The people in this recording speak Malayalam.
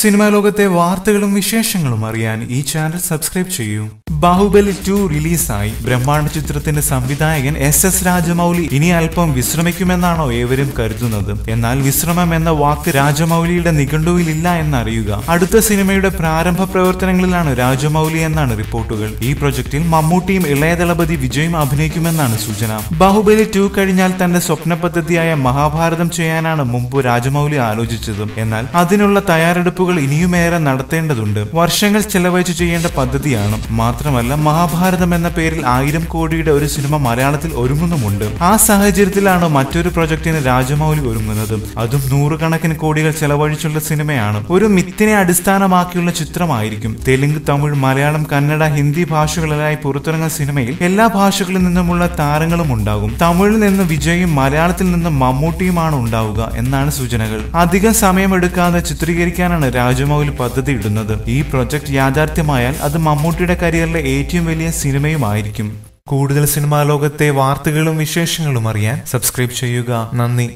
സിനിമാ ലോകത്തെ വാർത്തകളും വിശേഷങ്ങളും അറിയാൻ ഈ ചാനൽ സബ്സ്ക്രൈബ് ചെയ്യൂ. ബാഹുബലി ടു റിലീസായി ബ്രഹ്മാണ്ഡ ചിത്രത്തിന്റെ സംവിധായകൻ എസ് എസ് രാജമൗലി ഇനി അല്പം വിശ്രമിക്കുമെന്നാണോ ഏവരും കരുതുന്നത്. എന്നാൽ വിശ്രമം എന്ന വാക്ക് രാജമൗലിയുടെ നിഘണ്ടുവിലില്ല എന്നറിയുക. അടുത്ത സിനിമയുടെ പ്രാരംഭ പ്രവർത്തനങ്ങളിലാണ് രാജമൗലി എന്നാണ് റിപ്പോർട്ടുകൾ. ഈ പ്രൊജക്ടിൽ മമ്മൂട്ടിയും ഇളയദളപതി വിജയും അഭിനയിക്കുമെന്നാണ് സൂചന. ബാഹുബലി ടു കഴിഞ്ഞാൽ തന്റെ സ്വപ്ന പദ്ധതിയായ മഹാഭാരതം ചെയ്യാനാണ് മുമ്പ് രാജമൗലി ആലോചിച്ചത്. എന്നാൽ അതിനുള്ള തയ്യാറെടുപ്പുകൾ ഇനിയുമേറെ നടത്തേണ്ടതുണ്ട്. വർഷങ്ങൾ ചെലവഴിച്ചു ചെയ്യേണ്ട പദ്ധതിയാണ്. മാത്രമല്ല മഹാഭാരതം എന്ന പേരിൽ ആയിരം കോടിയുടെ ഒരു സിനിമ മലയാളത്തിൽ ഒരുങ്ങുന്നുമുണ്ട്. ആ സാഹചര്യത്തിലാണ് മറ്റൊരു പ്രൊജക്ടിന് രാജമൗലി ഒരുങ്ങുന്നത്. അതും നൂറുകണക്കിന് കോടികൾ ചെലവഴിച്ചുള്ള സിനിമയാണ്. ഒരു മിത്തിനെ അടിസ്ഥാനമാക്കിയുള്ള ചിത്രമായിരിക്കും. തെലുങ്ക് തമിഴ് മലയാളം കന്നഡ ഹിന്ദി ഭാഷകളിലായി പുറത്തിറങ്ങുന്ന സിനിമയിൽ എല്ലാ ഭാഷകളിൽ നിന്നുമുള്ള താരങ്ങളും ഉണ്ടാകും. തമിഴിൽ നിന്ന് വിജയും മലയാളത്തിൽ നിന്ന് മമ്മൂട്ടിയുമാണ് ഉണ്ടാവുക എന്നാണ് സൂചനകൾ. അധികം സമയമെടുക്കാതെ ചിത്രീകരിക്കാനാണ് രാജമൗലി പദ്ധതി ഇടുന്നത്. ഈ പ്രൊജക്ട് യാഥാർത്ഥ്യമായാൽ അത് മമ്മൂട്ടിയുടെ കരിയറിലെ ഏറ്റവും വലിയ സിനിമയുമായിരിക്കും. കൂടുതൽ സിനിമാ ലോകത്തെ വാർത്തകളും വിശേഷങ്ങളും അറിയാൻ സബ്സ്ക്രൈബ് ചെയ്യുക. നന്ദി.